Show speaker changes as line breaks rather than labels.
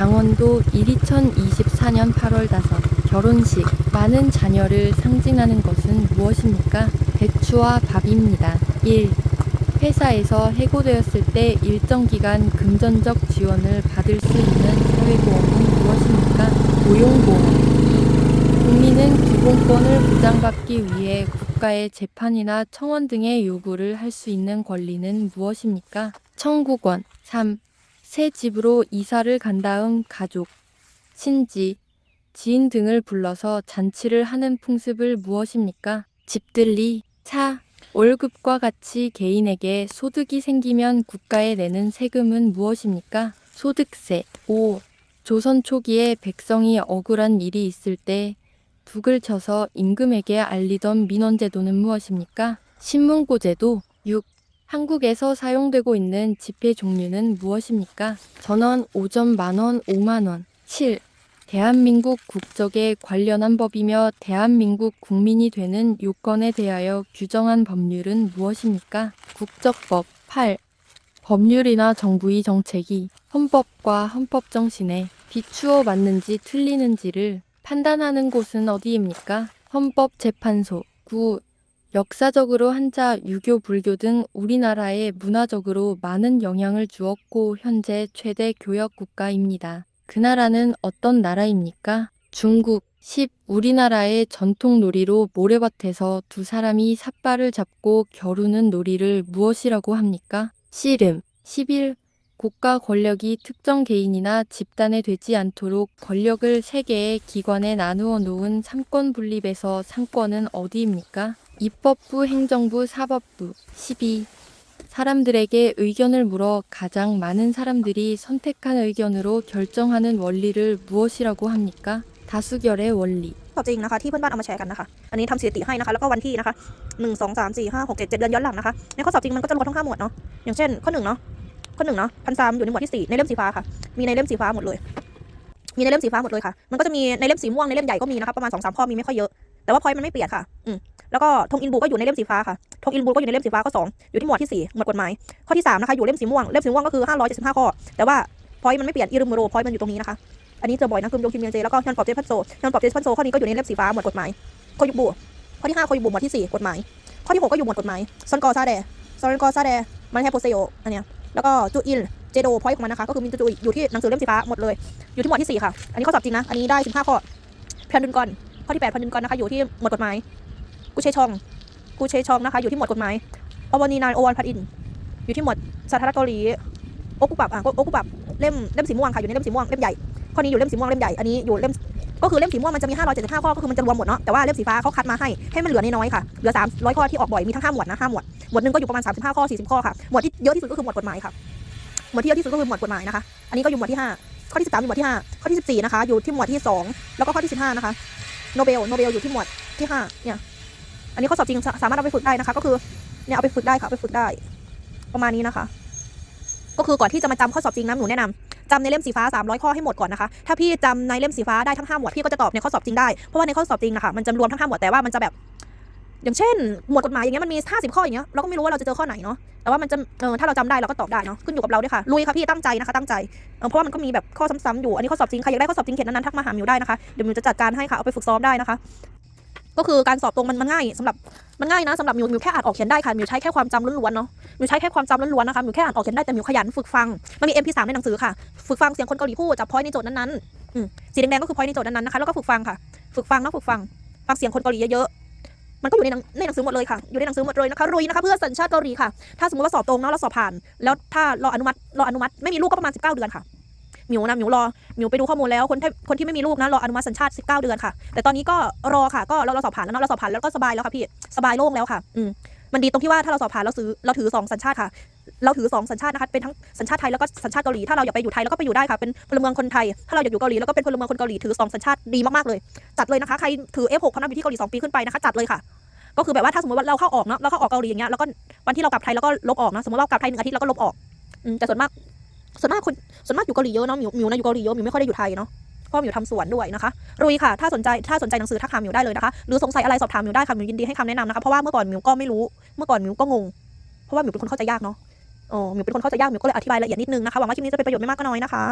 강원도 2024년 8월 5 결혼식 많은 자녀를 상징하는 것은 무엇입니까? 배추와 밥입니다. 1. 회사에서 해고되었을 때 일정 기간 금전적 지원을 받을 수 있는 사회보험은 무엇입니까? 고용보험. 2. 국민은 기본권을 보장받기 위해 국가의 재판이나 청원 등의 요구를 할 수 있는 권리는 무엇입니까? 청구권. 3. 새 집으로 이사를 간 다음 가족, 친지, 지인 등을 불러서 잔치를 하는 풍습을 무엇입니까? 집들리. 4. 월급과 같이 개인에게 소득이 생기면 국가에 내는 세금은 무엇입니까? 소득세. 5. 조선 초기에 백성이 억울한 일이 있을 때 북을 쳐서 임금에게 알리던 민원제도는 무엇입니까? 신문고제도. 6. 한국에서 사용되고 있는 지폐 종류는 무엇입니까? 전원 5점 만원 5만원. 7. 대한민국 국적에 관련한 법이며 대한민국 국민이 되는 요건에 대하여 규정한 법률은 무엇입니까? 국적법 8. 법률이나 정부의 정책이 헌법과 헌법 정신에 비추어 맞는지 틀리는지를 판단하는 곳은 어디입니까? 헌법재판소 9. 역사적으로 한자, 유교, 불교 등 우리나라에 문화적으로 많은 영향을 주었고 현재 최대 교역 국가입니다. 그 나라는 어떤 나라입니까? 중국 10. 우리나라의 전통 놀이로 모래밭에서 두 사람이 삿발을 잡고 겨루는 놀이를 무엇이라고 합니까? 씨름 11. 국가 권력이 특정 개인이나 집단에 되지 않도록 권력을 세 개의 기관에 나누어 놓은 삼권 분립에서 상권은 어디입니까? 입법부, 행정부, 사법부 12. 사람들에게 의견을 물어 가장 많은 사람들이 선택한 의견으로 결정하는 원리를 무엇이라고 합니까? 다수결의 원리
ข้อจริงนะคะที่เพื่อนบ้านเอามาแชร์กันนะคะ อันนี้ทำสถิติให้นะคะ แล้วก็วันที่นะคะหนึ่งสองสามสี่ห้าหกเจ็ดเจ็ดเดือนย้อนหลังนะคะในข้อสอบจริงมันก็จะรวมทั้งห้าหมวดเนาะอย่างเช่นข้อหนึ่งเนาะข้อหนึ่งเนาะพันซามอยู่ในหมวดที่สี่ในเล่มสีฟ้าค่ะ มีในเล่มสีฟ้าหมดเลย มีในเล่มสีฟ้าหมดเลยค่ะ มันก็จะมีในเล่มสีม่วงในเล่มใหญ่ก็มีนะคะประมาณสองสามข้อมีไม่ค่อยเยอะ แต่ว่าพอยมันไม่เปลี่ยนค่ะอืม แล้วก็ธงอินบูก็อยู่ในเล่มสีฟ้าค่ะธงอินบูก็อยู่ในเล่มสีฟ้าก็สองอยู่ที่หมวดที่สี่หมวดกฎหมายข้อที่สามนะคะอยู่เล่มสีม่วงเล่มสีม่วงก็คือห้าร้อยเจ็ดสิบห้าข้อแต่ว่าพอยต์มันไม่เปลี่ยนอิรุมโรพอยต์มันอยู่ตรงนี้นะคะอันนี้เจอบ่อยนะกึมยงคิมเมียนเจแล้วก็ยันปอบเจพันโซยันปอบเจพันโซข้อนี้ก็อยู่ในเล่มสีฟ้าหมวดกฎหมายข้อยุบบุข้อที่ห้าข้อยุบบุหมวดที่สี่กฎหมายข้อที่หกก็อยู่หมวดกฎหมายซอนกอซาเดซอนกอซาเดมันแฮปโปเซโออันเนี้ยแล้วก็จูอินเจโดพอยต์ของมันนะคะก็คือมินจูจูอยู่ที่หนังสือเล่มสีฟ้าหมดเลย อยู่ที่หมวดที่สี่ค่ะอันนี้ข้อสอบจริงนะอันนี้ได้สิบห้าข้อแพนดุนกอนข้อที่แปดแพนดุนกอนนะคะอยู่ที่หมวดกฎหมาย กูเชชอง กูเชชองนะคะ อยู่ที่หมวดกฎหมายอวานีนานโอวันพัดอิน อยู่ที่หมวดสาธารณเกาหลีโอกุปับอะโอกุปับเล่มเล่มสีม่วงค่ะอยู่ในเล่มสีม่วงเล่มใหญ่ข้อนี้อยู่เล่มสีม่วงเล่มใหญ่อันนี้อยู่เล่มก็คือเล่มสีม่วงมันจะมี 575 ข้อก็คือมันจะรวมหมดเนาะแต่ว่าเล่มสีฟ้าเขาคัดมาให้ให้มันเหลือน้อยๆค่ะเหลือ 300 ข้อที่ออกบ่อยมีทั้ง5หมวดนะ5หมวดหมวดหนึ่งก็อยู่ประมาณ 35 ข้อ 40 ข้อค่ะหมวดที่เยอะที่สุดก็คือหมวดกฎหมายค่ะหมวดที่เยอะที่สุดก็คือหมวดกฎหมายนะคะอันนี้ก็อยู่หมวดที่ 5 ข้อที่ 13อยู่หมวดที่ 5 ข้อที่ 14 นะคะอยู่ที่หมวดที่ 2 แล้วก็ข้อที่ 15 นะคะโนเบลโนเบลอยู่ที่หมวดที่5เนี่ย อันนี้ข้อสอบจริงสามารถเอาไปฝึกได้นะคะ ก็คือเนี่ยเอาไปฝึกได้ค่ะเอาไปฝึกได้ ประมาณนี้นะคะ ก็คือก่อนที่จะมาจำข้อสอบจริงนะหนูแนะนำจำในเล่มสีฟ้า 300 ข้อให้หมดก่อนนะคะ ถ้าพี่จำในเล่มสีฟ้าได้ทั้ง 5 หมวดพี่ก็จะตอบในข้อสอบจริงได้ เพราะว่าในข้อสอบจริงนะคะมันจะรวมทั้ง 5 หมวดแต่ว่ามันจะแบบ อย่างเช่น หมวดกฎหมายอย่างเงี้ยมันมี 50 ข้ออย่างเงี้ยเราก็ไม่รู้ว่าเราจะเจอข้อไหนเนาะ แต่ว่ามันจะ เออถ้าเราจำได้เราก็ตอบได้เนาะ ขึ้นอยู่กับเราด้วยค่ะ ลุยค่ะพี่ตั้งใจนะคะตั้งใจเออเพราะว่ามันก็มีแบบข้อซ้ำๆอยู่ อันนี้ข้อสอบจริงใครอยากได้ข้อสอบจริงเขียนนั้นๆทักมาหามิวได้นะคะ เดี๋ยวมิวจะจัดการให้ค่ะ เอาไปฝึกซ้อมได้นะคะ ก็คือการสอบตรงมันมันง่ายสำหรับมันง่ายนะสำหรับมิวมิวแค่อ่านออกเขียนได้ค่ะมิวใช้แค่ความจำล้วนๆเนาะมิวใช้แค่ความจำล้วนๆนะคะมิวแค่อ่านออกเขียนได้แต่มิวขยันฝึกฟังมันมี MP3 ในหนังสือค่ะฝึกฟังเสียงคนเกาหลีพูดจับพอยในโจทย์นั้นๆสีแดงๆก็คือพอยในโจทย์นั้นๆนะคะแล้วก็ฝึกฟังค่ะ ฝึกฟังนะฝึกฟังฟังเสียงคนเกาหลีเยอะๆมันก็อยู่ในในหนังสือหมดเลยค่ะอยู่ในหนังสือหมดเลยนะคะรุยนะคะเพื่อสัญชาติเกาหลีค่ะถ้าสมมติว่าสอบตรงเนาะเราสอบผ่าน แล้วถ้ารออนุมัติรออนุมัติไม่มีลูกก็ประมาณ 19 เดือนค่ะ มิวนะมิวรอมิวไปดูข้อมูลแล้วคนที่คนที่ไม่มีลูกนะรออนุมัติสัญชาติ 19 เดือนค่ะ แต่ตอนนี้ก็รอค่ะก็เราเราสอบผ่านแล้วเนาะเราสอบผ่านแล้วก็สบายแล้วค่ะพี่สบายโล่งแล้วค่ะอืมมันดีตรงที่ว่าถ้าเราสอบผ่านเราซื้อเราถือสองสัญชาติค่ะ เราถือสองสัญชาตินะคะเป็นทั้งสัญชาติไทยแล้วก็สัญชาติเกาหลีถ้าเราอยากไปอยู่ไทยเราก็ไปอยู่ได้ค่ะเป็นพลเมืองคนไทย ถ้าเราอยากอยู่เกาหลีเราก็เป็นพลเมืองคนเกาหลีถือสองสัญชาติดีมากๆเลย จัดเลยนะคะใครถือ F6 พนักอยู่ที่เกาหลีสองปีขึ้นไปนะคะจัดเลยค่ะก็คือแบบว่าถ้าสมมติว่าเราเข้าออกเนาะเราเข้าออกเกาหลีอย่างเงี้ยแล้วก็วันที่เรากลับไทยเราก็ลบออกนะสมมติว่าเรากลับไทยหนึ่งอาทิตย์เราก็ลบออกแต่ส่วนมาก ส่วนมากคนส่วนมากอยู่เกาหลีเยอะเนาะมิวมิวนะอยู่เกาหลีเยอะมิวไม่ค่อยได้อยู่ไทยเนาะเพราะมิวทำสวนด้วยนะคะรุยค่ะถ้าสนใจถ้าสนใจหนังสือทักหามิวได้เลยนะคะหรือสงสัยอะไรสอบถามมิวได้ค่ะมิวยินดีให้คำแนะนำนะคะเพราะว่าเมื่อก่อนมิวก็ไม่รู้เมื่อก่อนมิวก็งงเพราะว่ามิวเป็นคนเข้าใจยากเนาะอ๋อมิวเป็นคนเข้าใจยากมิวก็เลยอธิบายละเอียดนิดนึงนะคะหวังว่าคลิปนี้จะเป็นประโยชน์ไม่มากก็น้อยนะคะ